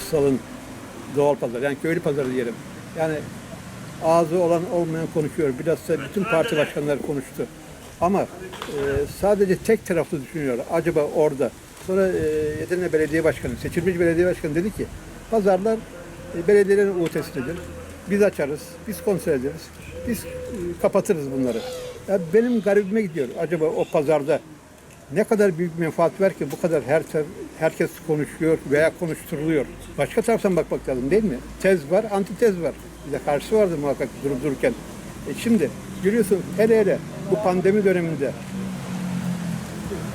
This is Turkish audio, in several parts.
Kavaksal'ın doğal pazarı yani köylü pazarı diyelim. Yani ağzı olan olmayan konuşuyor. Bilhassa bütün parti başkanları konuştu. Ama e, sadece tek taraflı düşünüyor. Acaba orada. Sonra e, Edirne Belediye Başkanı, seçilmiş belediye başkanı dedi ki pazarlar e, belediyelerin uhtesindedir. Biz açarız, biz kontrol ederiz, biz e, kapatırız bunları. Ya benim garibime gidiyor. Acaba o pazarda ne kadar büyük bir menfaat var ki bu kadar her herkes konuşuyor veya konuşturuluyor. Başka taraftan bakmak lazım değil mi? Tez var, antitez var. Bir de karşısı vardı muhakkak durup dururken. E şimdi görüyorsun hele hele bu pandemi döneminde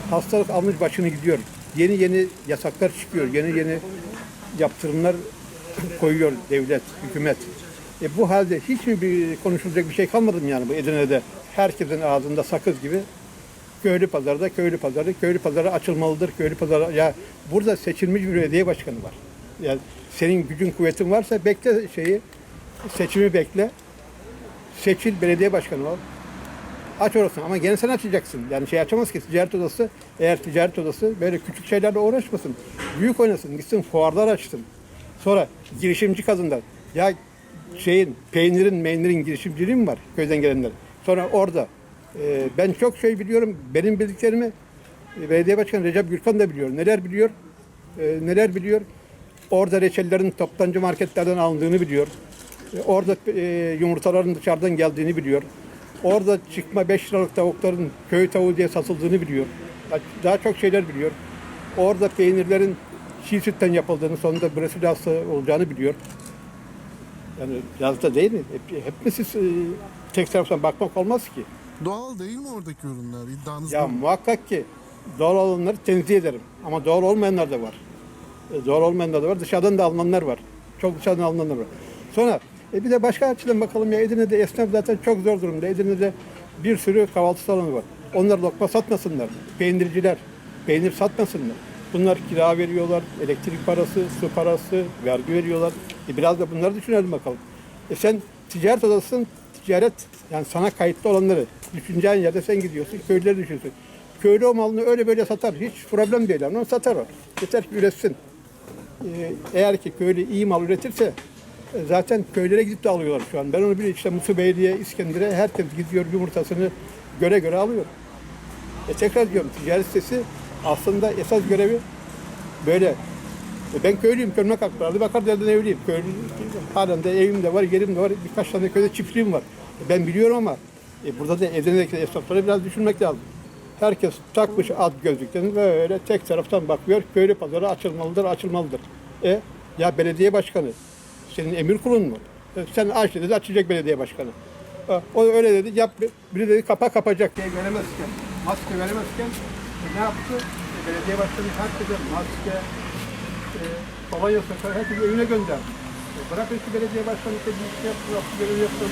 hastalık almış başını gidiyor. Yeni yeni yasaklar çıkıyor. Yeni yeni yaptırımlar koyuyor devlet, hükümet. E bu halde hiç mi bir konuşulacak bir şey kalmadı mı yani bu Edirne'de? Herkesin ağzında sakız gibi köylü pazarda, köylü pazarı, köylü pazarı açılmalıdır, köylü pazarı. Ya burada seçilmiş bir belediye başkanı var. Yani senin gücün kuvvetin varsa bekle şeyi, seçimi bekle. Seçil belediye başkanı ol. Aç orasını ama gene sen açacaksın. Yani şey açamaz ki ticaret odası. Eğer ticaret odası böyle küçük şeylerle uğraşmasın. Büyük oynasın. Gitsin fuarlar açsın. Sonra girişimci kadınlar. Ya şeyin peynirin meynirin girişimciliği mi var köyden gelenler? Sonra orada e, ben çok şey biliyorum. Benim bildiklerimi e, belediye başkanı Recep Gürkan da biliyor. Neler biliyor? E, neler biliyor? Orada reçellerin toptancı marketlerden alındığını biliyor. E, Orada e, yumurtaların dışarıdan geldiğini biliyor. Orada çıkma 5 liralık tavukların köy tavuğu diye satıldığını biliyor. Daha çok şeyler biliyor. Orada peynirlerin çiğ sütten yapıldığını, sonunda brasilyası olacağını biliyor. Yani yazda değil mi? Hep, hep e, tek taraftan bakmak olmaz ki? Doğal değil mi oradaki ürünler? İddianız Ya mu? muhakkak ki doğal olanları tenzih ederim. Ama doğal olmayanlar da var. E, doğal olmayanlar da var. Dışarıdan da alınanlar var. Çok dışarıdan alınanlar var. Sonra e, bir de başka açıdan bakalım ya Edirne'de esnaf zaten çok zor durumda. Edirne'de bir sürü kahvaltı salonu var. Onlar lokma satmasınlar. Peynirciler peynir satmasınlar. Bunlar kira veriyorlar, elektrik parası, su parası, vergi veriyorlar. E, biraz da bunları düşünelim bakalım. E sen ticaret odasısın, ticaret yani sana kayıtlı olanları düşüneceğin yerde sen gidiyorsun, köylüleri düşünüyorsun. Köylü o malını öyle böyle satar, hiç problem değil. Onu satar o. Yeter ki üretsin. Ee, eğer ki köylü iyi mal üretirse e, zaten köylere gidip de alıyorlar şu an. Ben onu biliyorum işte Musu Beyliğe, İskender'e herkes gidiyor yumurtasını göre göre alıyor. E tekrar diyorum ticaret sitesi aslında esas görevi böyle. E ben köylüyüm, köyüme kalktılardı. Bakar derden evliyim. Köylü, halen de evim de var, yerim de var. Birkaç tane köyde çiftliğim var. E ben biliyorum ama e burada da Edirne'deki esnafları biraz düşünmek lazım. Herkes takmış ad gözlüklerini böyle tek taraftan bakıyor. Köylü pazarı açılmalıdır, açılmalıdır. E ya belediye başkanı senin emir kulun mu? E, sen aç dedi, açacak belediye başkanı. E, O öyle dedi, yap, biri dedi kapa kapacak. Şey veremezken, maske veremezken e, ne yaptı? E, belediye başkanı herkese maske, e, kolonya sakar, herkesi evine gönderdi. E, bırakın ki belediye başkanı işte bir şey yaptı, görev yaptı.